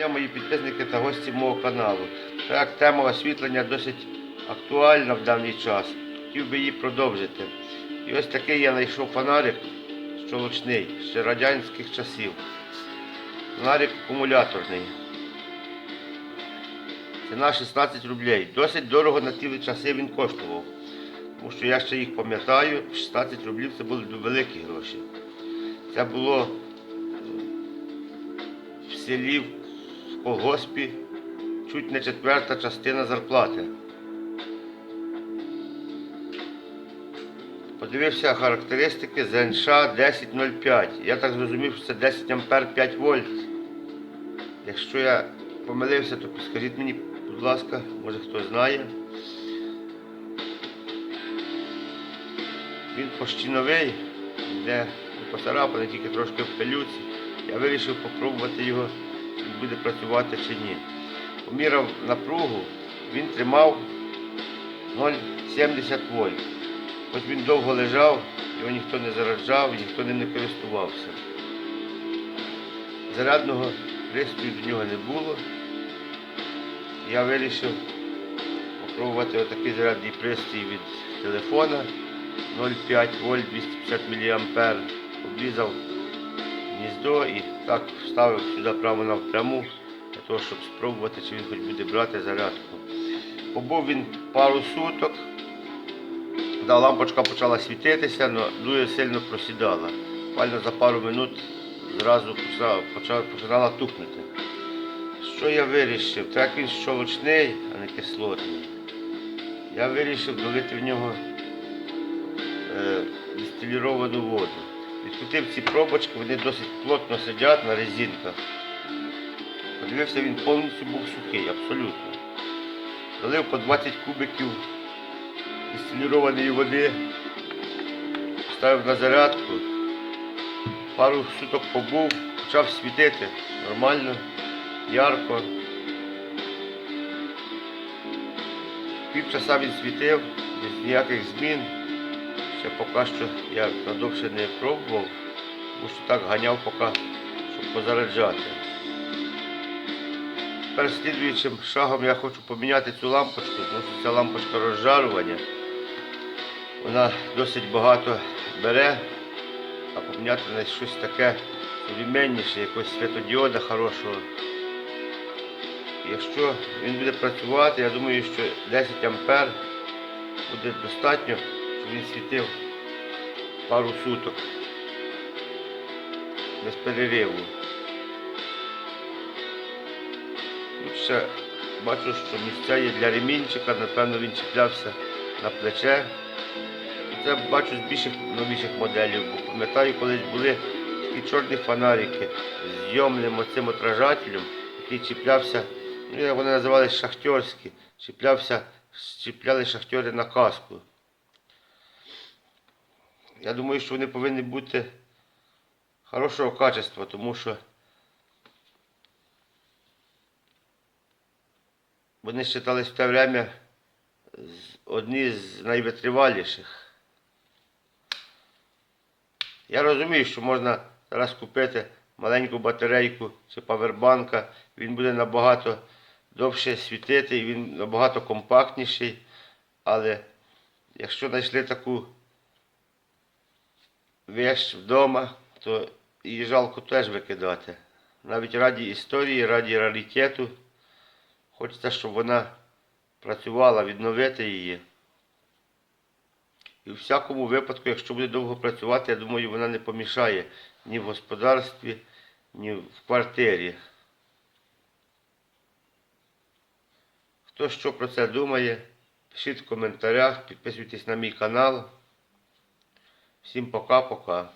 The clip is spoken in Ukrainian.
дня, мої підписники та гості мого каналу. Так тема освітлення досить актуальна в даний час, хотів би її продовжити. І ось такий я знайшов фонарик щолочний, ще радянських часів. Фонарик акумуляторний. Ціна 16 рублей. Досить дорого на ті часи він коштував. Тому що я ще їх пам'ятаю, 16 рублів це були великі гроші. Це було в селі, в колгоспі, чуть не четверта частина зарплати. Подивився характеристики ЗНШ 1005. Я так зрозумів, що це 10 ампер 5 вольт. Якщо я помилився, то підскажіть мені, будь ласка, може хто знає. Він почти новий, де поцарапаний, тільки трошки в пилюці. Я вирішив спробувати його, буде працювати чи ні. Поміряв напругу, він тримав 0,70 вольт. Хоч він довго лежав, його ніхто не зараджав, ніхто ним не користувався. Зарядного пристрою до нього не було. Я вирішив спробувати отакий зарядний пристрій від телефона 0,5 вольт 250 мА. Обрізав гніздо і так вставив сюди прямо напряму, для того, щоб спробувати, чи він хоч буде брати зарядку. Побув він пару суток. Да, лампочка почала світитися, але дуже сильно просідала. Буквально за пару минут зразу почала, починала тухнути. Що я вирішив? Так він щолочний, а не кислотний. Я вирішив долити в нього е, дистиліровану воду. Відкрутив ці пробочки, вони досить плотно сидять на резинках. Подивився, він повністю був сухий, абсолютно. Долив по 20 кубиків дистилірованої води, ставив на зарядку, пару суток побув, почав світити нормально, ярко. Півчаса він світив, без ніяких змін. Ще поки що я надовше не пробував, тому що так ганяв поки, щоб позаряджати. Тепер слідуючим шагом я хочу поміняти цю лампочку, тому що ця лампочка розжарування. Вона досить багато бере, а поміняти на щось таке современніше, якогось святодіода хорошого. Якщо він буде працювати, я думаю, що 10 ампер буде достатньо, він світив пару суток без перериву. Тут ще бачу, що місця є для ремінчика, напевно він чіплявся на плече. Це бачу з більших новіших моделів, бо пам'ятаю, колись були такі чорні фонарики з зйомним оцим отражателем, який чіплявся, ну як вони називалися шахтерські, чіплявся, чіпляли шахтери на каску. Я думаю, що вони повинні бути хорошого качества, тому що вони вважались в те время одні з найвитриваліших. Я розумію, що можна зараз купити маленьку батарейку чи павербанка, він буде набагато довше світити він набагато компактніший. Але якщо знайшли таку вещь вдома, то її жалко теж викидати. Навіть раді історії, раді раритету. Хочеться, щоб вона працювала, відновити її. І у всякому випадку, якщо буде довго працювати, я думаю, вона не помішає ні в господарстві, ні в квартирі. Хто що про це думає, пишіть в коментарях, підписуйтесь на мій канал. Всім пока-пока.